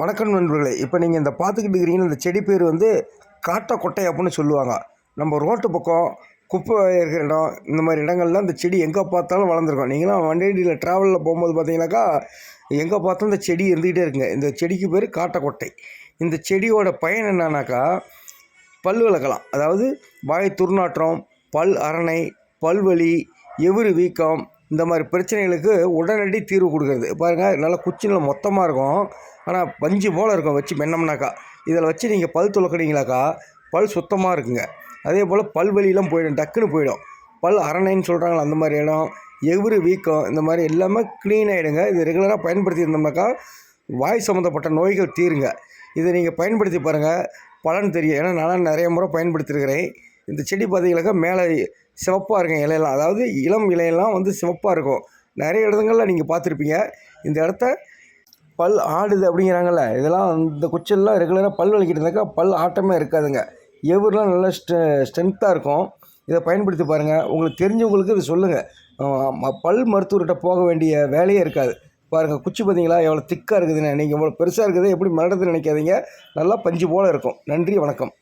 வணக்கம் நண்பர்களே. இப்போ நீங்கள் இந்த பார்த்துக்கிட்டு இருக்கிறீங்கன்னா இந்த செடி பேர் வந்து காட்டை கொட்டை அப்படின்னு சொல்லுவாங்க. நம்ம ரோட்டு பக்கம் குப்பை இருக்கிற இடம் இந்த மாதிரி இடங்கள்லாம் இந்த செடி எங்கே பார்த்தாலும் வளர்ந்துருக்கும். நீங்களாம் வண்டியில் ட்ராவலில் போகும்போது பார்த்தீங்கன்னாக்கா எங்கே பார்த்தாலும் இந்த செடி இருந்துக்கிட்டே இருக்குங்க. இந்த செடிக்கு பேர் காட்டை கொட்டை இந்த செடியோட பயன் என்னன்னாக்கா பல் விளக்கலாம். அதாவது வாய் துர்நாற்றம் பல் அரணை பல்வலி எவுரு வீக்கம் இந்த மாதிரி பிரச்சனைகளுக்கு உடனடி தீர்வு கொடுக்குறது. பாருங்கள் நல்லா குச்சினில் மொத்தமாக இருக்கும். ஆனால் பஞ்சு போல் இருக்கும் வச்சு மென்னம்னாக்கா. இதில் வச்சு நீங்கள் பல் துளக்குனீங்களாக்கா பல் சுத்தமாக இருக்குங்க. அதே போல் பல்வலிலாம் போயிடும் டக்குன்னு போயிடும். பல் அரணைன்னு சொல்கிறாங்களா அந்த மாதிரி இடம். எவுரு வீக்கம் இந்த மாதிரி எல்லாமே க்ளீன் ஆகிடுங்க இது ரெகுலராக பயன்படுத்தி இருந்தோம்னாக்கா வாய் சம்மந்தப்பட்ட நோய்கள் தீருங்க. இதை நீங்கள் பயன்படுத்தி பாருங்கள் பலன் தெரியும். ஏன்னா நான் நிறைய முறை பயன்படுத்தியிருக்கிறேன் இந்த செடி பார்த்திங்கனாக்கா மேலே சிவப்பாக இருக்கும் இலையெல்லாம். அதாவது இளம் இலையெல்லாம் வந்து சிவப்பாக இருக்கும். நிறைய இடங்களில் நீங்கள் பார்த்துருப்பீங்க. இந்த இடத்த பல் ஆடுது அப்படிங்கிறாங்கல்ல இதெல்லாம் இந்த குச்செல்லாம் ரெகுலராக பல் வலிக்கிட்டு இருந்தாக்கா பல் ஆட்டமே இருக்காதுங்க. எவ்வளோலாம் நல்லா ஸ்ட்ரெ ஸ்ட்ரென்த்தாக இருக்கும் இதை பயன்படுத்தி பாருங்கள் உங்களுக்கு தெரிஞ்சவங்களுக்கு இது சொல்லுங்கள் பல் மருத்துவர்கிட்ட போக வேண்டிய வேலையே இருக்காது. பாருங்கள் குச்சி பார்த்தீங்களா எவ்வளோ திக்காக இருக்குதுன்னு. நீங்கள் இவ்வளோ பெருசாக இருக்குது எப்படி மலடுதுன்னு நினைக்காதீங்க. நல்லா பஞ்சு போல் இருக்கும். நன்றி வணக்கம்.